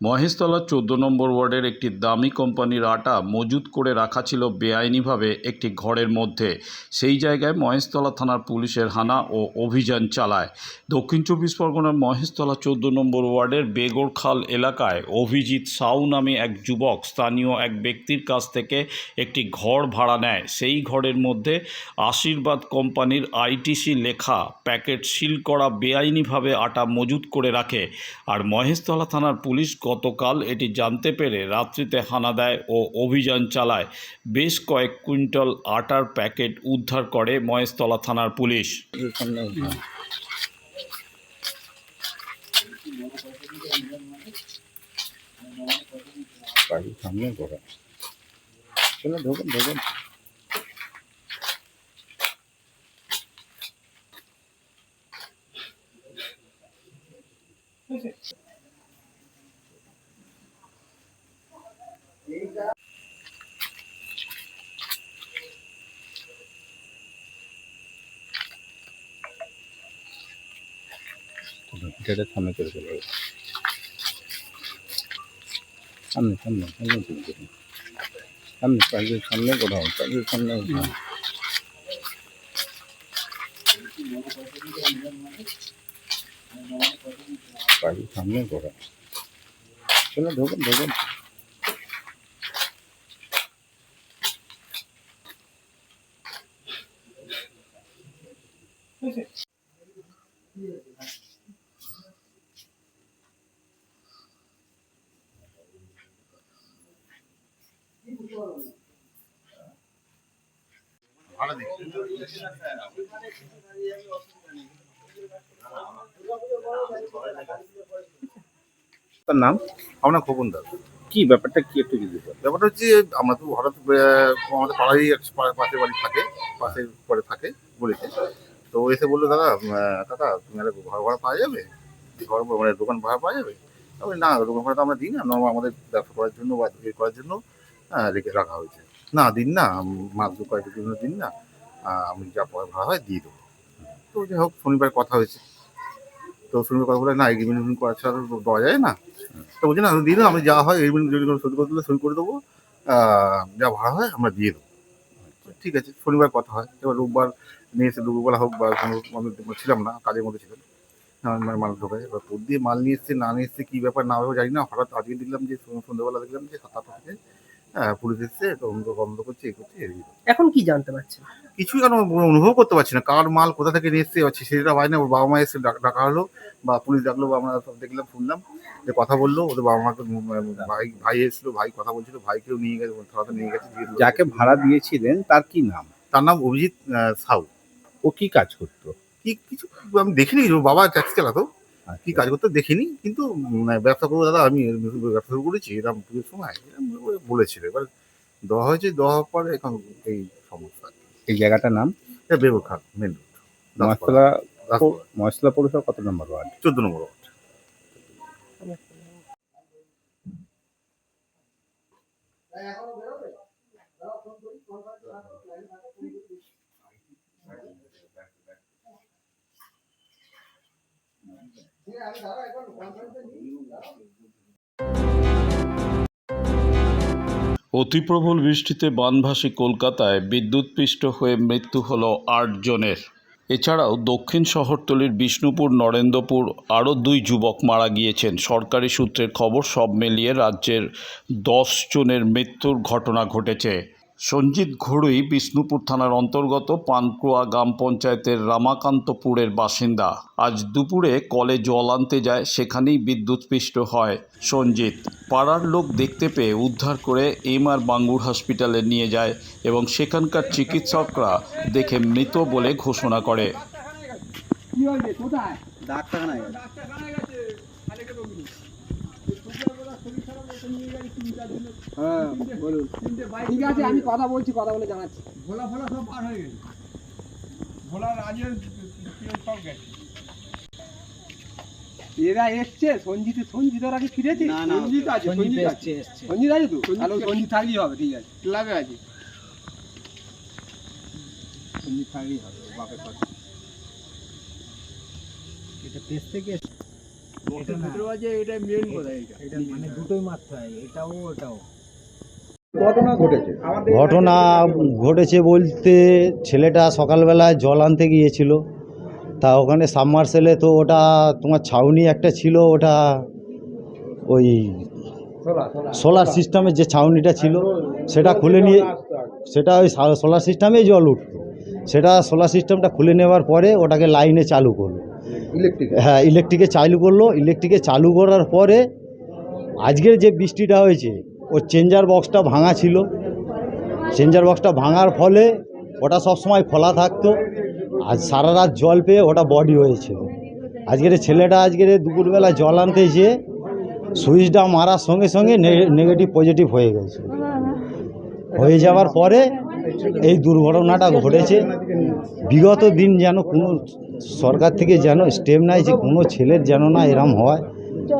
মহেশতলা চোদ্দ নম্বর ওয়ার্ডের একটি দামি কোম্পানির আটা মজুত করে রাখা ছিল বেআইনিভাবে একটি ঘরের মধ্যে। সেই জায়গায় মহেশতলা থানার পুলিশের হানা ও অভিযান চালায়। দক্ষিণ চব্বিশ পরগনার মহেশতলা চোদ্দ নম্বর ওয়ার্ডের বেগরখাল এলাকায় অভিজিৎ সাউ নামে এক যুবক স্থানীয় এক ব্যক্তির কাছ থেকে একটি ঘর ভাড়া নেয়। সেই ঘরের মধ্যে আশীর্বাদ কোম্পানির আইটিসি লেখা প্যাকেট সিল করা বেআইনিভাবে আটা মজুত করে রাখে। আর মহেশতলা থানার পুলিশ গতকাল এটি জানতে পেরে রাত্রিতে হানা দেয় ও অভিযান চালায়। বেশ কয়েক কুইন্টাল আটার প্যাকেট উদ্ধার করে মহেশতলা থানার পুলিশ। ঢোকুন ঢোকুন। গেটের সামনে চলে চলে যাবে। সামনে সামনে সামনে চলে যাবে। সামনে পাঁচের সামনে কোথাও পাঁচের সামনে কোথাও। বাড়ির সামনে ঘোরা চলো ঢোকুন ঢোকুন তার নাম? আমরা খোকন দাস। কি ব্যাপারটা কি একটু বল ব্যাপারটা হচ্ছে আমরা তো হঠাৎ আমাদের পাড়ারই পাশের বাড়ি থাকে পাশের পরে থাকে বলেছে। তো এসে বলল দাদা কাকা তুমি একটা ঘর ভাড়া পাওয়া যাবে? ঘর মানে দোকান ভাড়া পাওয়া যাবে? আমি না দোকান ভাড়া তো আমরা দিই না। নর্মাল আমাদের ব্যবসা করার জন্য বা করার জন্য রেখে রাখা হয়েছে। না দিন না মাস দু কয়েকের জন্য দিন না আমি যা পরে ভাড়া হয় দিয়ে দেবো। তো যাই হোক শনিবার কথা হয়েছে। তো শনিবার কথা বলে না এগ্রিমেন্ট করা ছাড়া তো দেওয়া যায় না। তো বলছি না দিয়ে দেবো আমি যা হয় এগ্রিমেন্ট যদি কোনো সই করে দিলে সই করে দেবো। যা ভাড়া হয় আমরা দিয়ে দেবো। ঠিক আছে শনিবার কথা হয়। এবার রোববার নিয়ে এসে দুপুরবেলা হোক বা কোনো আমি ছিলাম না কাজের মধ্যে ছিলাম। মানে মাল ঢোকায়। এবার তোর দিয়ে মাল নিয়ে এসছে না নিয়ে এসছে কী ব্যাপার না ব্যাপার জানি না। হঠাৎ আজকে দেখলাম যে সন্ধ্যে- সন্ধ্যেবেলা দেখলাম যে সাত থেকে পুলিশ এসছে তদন্ত বন্ধ করছে এ করছে এখন কি জানতে পারছেন? কিছুই কেন অনুভব করতে পারছি না। কার মাল কোথা থেকে নিয়ে এসছে পারছি সেটা হয় না ওর বাবা মা এসে ডাক- ডাকা হলো বা পুলিশ ডাকলো বা আমরা সব দেখলাম শুনলাম যে কথা বলল ওদের বাবা মাকে ভাই ভাই এসেছিল ভাই কথা বলছিল ভাইকেও নিয়ে গেছে থানাতে নিয়ে গেছে যাকে ভাড়া দিয়েছিলেন তার কি নাম? তার নাম অভিজিৎ সাউ। ও কি কাজ করতো? কি কিছু আমি দেখিনি বাবা ট্যাক্সি চালাতো। কি কাজ করতে দেখিনি কিন্তু ব্যবসা করব দাদা আমি ব্যবসা শুরু করেছি এরকম পুজোর সময় এরকম বলেছিল। এবার দেওয়া হয়েছে দেওয়া হওয়ার পরে এখন এই সমস্যা। এই জায়গাটার নাম? এটা বেগুর মেন রোড মশলা মশলা পৌরসভা কত নম্বর ওয়ার্ড? চোদ্দ নম্বর ওয়ার্ড। অতি প্রবল বৃষ্টিতে বানভাসী কলকাতায় বিদ্যুৎপৃষ্ট হয়ে মৃত্যু হল আট জনের। এছাড়াও দক্ষিণ শহরতলির বিষ্ণুপুর, নরেন্দ্রপুর আরও দুই যুবক মারা গিয়েছেন। সরকারি সূত্রের খবর, সব মিলিয়ে রাজ্যের দশ জনের মৃত্যুর ঘটনা ঘটেছে। সঞ্জিত ঘড়ুই বিষ্ণুপুর থানার অন্তর্গত পানকুয়া গ্রাম পঞ্চায়েতের রামাকান্তপুরের বাসিন্দা। আজ দুপুরে কলে জল আনতে যায়, সেখানেই বিদ্যুৎপৃষ্ট হয় সঞ্জিত। পাড়ার লোক দেখতে পেয়ে উদ্ধার করে এম আর বাঙ্গুর হসপিটালে নিয়ে যায় এবং সেখানকার চিকিৎসকরা দেখে মৃত বলে ঘোষণা করে। ঠিক আছে আমি কথা বলছি কথা বলে জানাচ্ছি। ভোলা ফোলা সব পার হয়ে গেছে। ভোলা রাজের সব গেছে। এরা এসছে সঞ্জিত সঞ্জিত ওরা কি ফিরেছে? সঞ্জিত আছে সঞ্জিত আছে। সঞ্জিত আছে তো? তাহলে সঞ্জিত থাকলেই হবে ঠিক আছে। ক্লাবে আছে। সঞ্জিত থাকলেই হবে বাপের কথা। এটা পেস থেকে এটা মেন এটা মানে দুটোই হয় এটাও ওটাও। ঘটনা ঘটেছে। বলতে ছেলেটা সকালবেলায় জল আনতে গিয়েছিল। তা ওখানে সাবমার্সেলে তো ওটা তোমার ছাউনি একটা ছিল ওটা ওই সোলার সিস্টেমের যে ছাউনিটা ছিল সেটা খুলে নিয়ে সেটা ওই সোলার সিস্টেমেই জল উঠতো। সেটা সোলার সিস্টেমটা খুলে নেওয়ার পরে ওটাকে লাইনে চালু করল। হ্যাঁ ইলেকট্রিকে চালু করল। ইলেকট্রিকে চালু করার পরে আজকের যে বৃষ্টিটা হয়েছে, ওর চেঞ্জার বক্সটা ভাঙা ছিল। চেঞ্জার বক্সটা ভাঙার ফলে ওটা সব সময় খোলা থাকতো। আজ সারা রাত জল পেয়ে ওটা বডি হয়েছিল আজকের ছেলেটা আজকের দুপুরবেলা জল আনতে যেয়ে সুইচটা মারার সঙ্গে সঙ্গে নেগেটিভ পজিটিভ হয়ে গেছে। হয়ে যাওয়ার পরে এই দুর্ঘটনাটা ঘটেছে। বিগত দিন যেন কোনো সরকার থেকে যেন স্টেপ নেয় যে কোনো ছেলের যেন না এরম হয়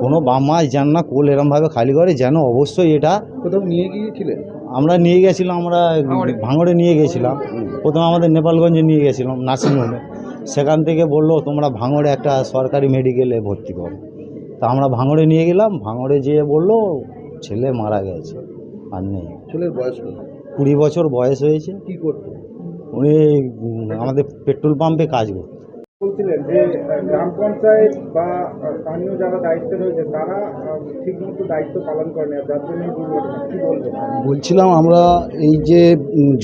কোনো বাম্মা যেন না কোল এরমভাবে খালি করে যেন অবশ্যই এটা কোথাও নিয়ে গিয়েছিলেন? আমরা নিয়ে গেছিলাম আমরা ভাঙড়ে। নিয়ে গেছিলাম। প্রথমে আমাদের নেপালগঞ্জে নিয়ে গেছিলাম নার্সিংহোমে। সেখান থেকে বলল তোমরা ভাঙড়ে একটা সরকারি মেডিকেলে ভর্তি করো। তা আমরা ভাঙড়ে নিয়ে গেলাম ভাঙড়ে যেয়ে বলল ছেলে মারা গেছে আর নেই। ছেলের বয়স কুড়ি বছর বয়স হয়েছে। কি করতো? উনি আমাদের পেট্রোল পাম্পে কাজ করতেন বলছিলেন যে গ্রাম পঞ্চায়েত বা স্থানীয় যারা দায়িত্বে রয়েছে, তারা ঠিক মতো দায়িত্ব পালন করে না, যার জন্য কি বলবেন? বলছিলাম আমরা এই যে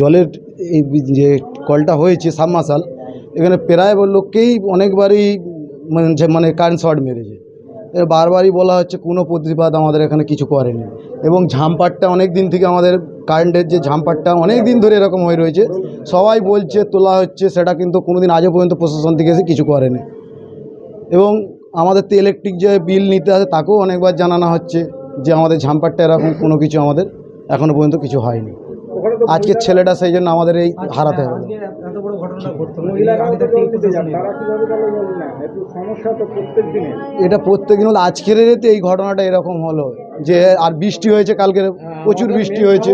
জলের, এই যে কলটা হয়েছে সাবমার্শাল, এখানে প্রায় লোককেই অনেকবারই মানে মানে কারেন্ট শর্ট মেরেছে। বারবারই বলা হচ্ছে কোনো প্রতিবাদ আমাদের এখানে কিছু করেনি। এবং ঝাম্পারটা অনেক দিন থেকে আমাদের কারেন্টের যে ঝাম্পারটা অনেক দিন ধরে এরকম হয়ে রয়েছে সবাই বলছে তোলা হচ্ছে সেটা কিন্তু কোনো দিন আজও পর্যন্ত প্রশাসন থেকে এসে কিছু করেনি। এবং আমাদের তো ইলেকট্রিক যে বিল নিতে আসে তাকেও অনেকবার জানানো হচ্ছে যে আমাদের ঝাম্পারটা এরকম কোনো কিছু আমাদের এখনও পর্যন্ত কিছু হয়নি। আজকে ছেলেটা সেই জন্য আমাদের এই হারাতে হবে। এটা প্রত্যেক দিন হলো আজকের এই ঘটনাটা এরকম হলো। যে আর বৃষ্টি হয়েছে কালকে প্রচুর বৃষ্টি হয়েছে।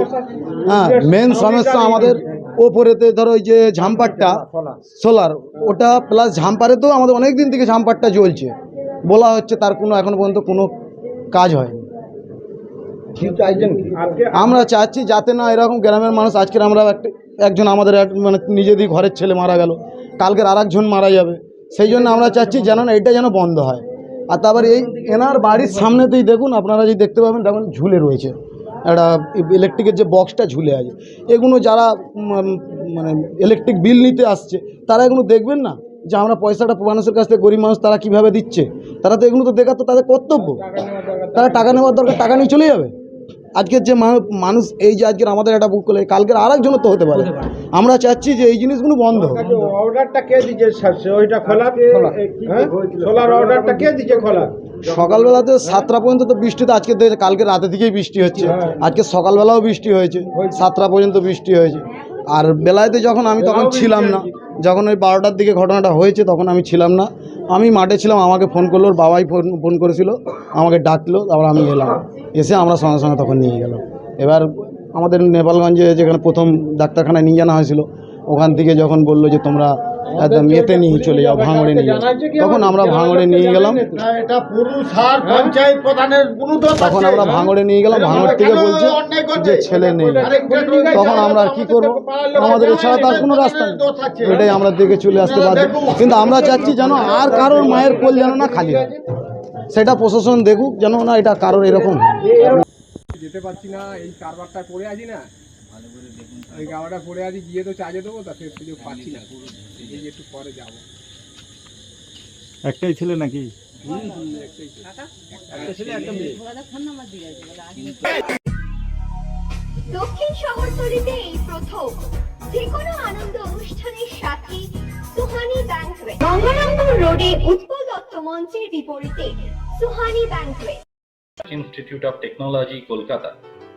হ্যাঁ মেন সমস্যা আমাদের ওপরেতে ধরো ওই যে ঝাম্পারটা সোলার ওটা প্লাস ঝাম্পারেতেও আমাদের অনেক দিন থেকে ঝাম্পারটা জ্বলছে। বলা হচ্ছে তার কোনো এখন পর্যন্ত কোনো কাজ হয়নি। আমরা চাচ্ছি যাতে না এরকম গ্রামের মানুষ আজকের আমরা একজন আমাদের এক মানে নিজেদের ঘরের ছেলে মারা গেল। কালকের আর মারা যাবে। সেই জন্য আমরা চাচ্ছি যেন না এটা যেন বন্ধ হয়। আর তারপর এই এনার বাড়ির সামনেতেই দেখুন, আপনারা যদি দেখতে পাবেন, দেখুন, ঝুলে রয়েছে। একটা ইলেকট্রিকের যে বক্সটা ঝুলে আছে। এগুলো যারা মানে ইলেকট্রিক বিল নিতে আসছে, তারা এগুলো দেখবেন না? যে আমরা পয়সাটা মানুষের কাছ থেকে গরিব মানুষ তারা কীভাবে দিচ্ছে? তারা তো এগুলো তো দেখার তো তাদের কর্তব্য। তারা টাকা নেওয়ার দরকার, টাকা নিয়ে চলে যাবে। আজকের যে মানুষ এই যে আজকের আমাদের একটা বুক করলে কালকের আর একজনও তো হতে পারে। আমরা চাচ্ছি যে এই জিনিসগুলো বন্ধ অর্ডারটা কে দিচ্ছে ওইটা খোলা? হ্যাঁ? সোলার অর্ডারটা কে দিচ্ছে খোলা? সকালবেলাতে সাতটা পর্যন্ত তো বৃষ্টি তো আজকে কালকে রাতে থেকেই বৃষ্টি হচ্ছে। আজকে সকালবেলাও বৃষ্টি হয়েছে। সাতটা পর্যন্ত বৃষ্টি হয়েছে। আর বেলায়তে যখন আমি তখন ছিলাম না। যখন ওই বারোটার দিকে ঘটনাটা হয়েছে, তখন আমি ছিলাম না। আমি মাঠে ছিলাম, আমাকে ফোন করল, ওর বাবাই ফোন ফোন করেছিল, আমাকে ডাকলো, তারপর আমি এলাম। এসে আমরা সঙ্গে সঙ্গে তখন নিয়ে গেলাম। এবার আমাদের নেপালগঞ্জে যেখানে প্রথম ডাক্তারখানায় নিয়ে জানা হয়েছিল, ওখান থেকে যখন বলল যে তোমরা একদম এতে নিয়ে চলে যাও ভাঙড়ে নিয়ে যাও। তখন আমরা ভাঙড়ে নিয়ে গেলাম। এটা পুরুষ আর পঞ্চায়েত প্রধানের কোনো দোষ তখন আমরা ভাঙড়ে নিয়ে গেলাম। ভাঙড় থেকে বলছে যে ছেলে নেই। তখন আমরা আর কি করব? আমাদের এছাড়া তার কোনো রাস্তা নেই। এটাই আমরা দেখে চলে আসতে পারি কিন্তু আমরা চাচ্ছি যেন আর কারোর মায়ের কোল যেন না খালি হয়। সেটা প্রশাসন দেখুক যেন না এটা কারোর এরকম যেতে পারছি না এই কারবারটা পড়ে আছি না। এই গাওয়াটা পড়ে আছি গিয়ে তো চার্জে দেবো তা সে সুযোগ পাচ্ছি না। এই যে একটু পরে যাব। একটাই ছেলে নাকি? দক্ষিণ শহরতলিতে এই প্রথম যে কোনো আনন্দ অনুষ্ঠানের সাথে সুহানি ব্যাংকুয়েট গঙ্গারামপুর রোডে উৎপল দত্ত মঞ্চের বিপরীতে Suhani banquet Institute of Technology, Kolkata,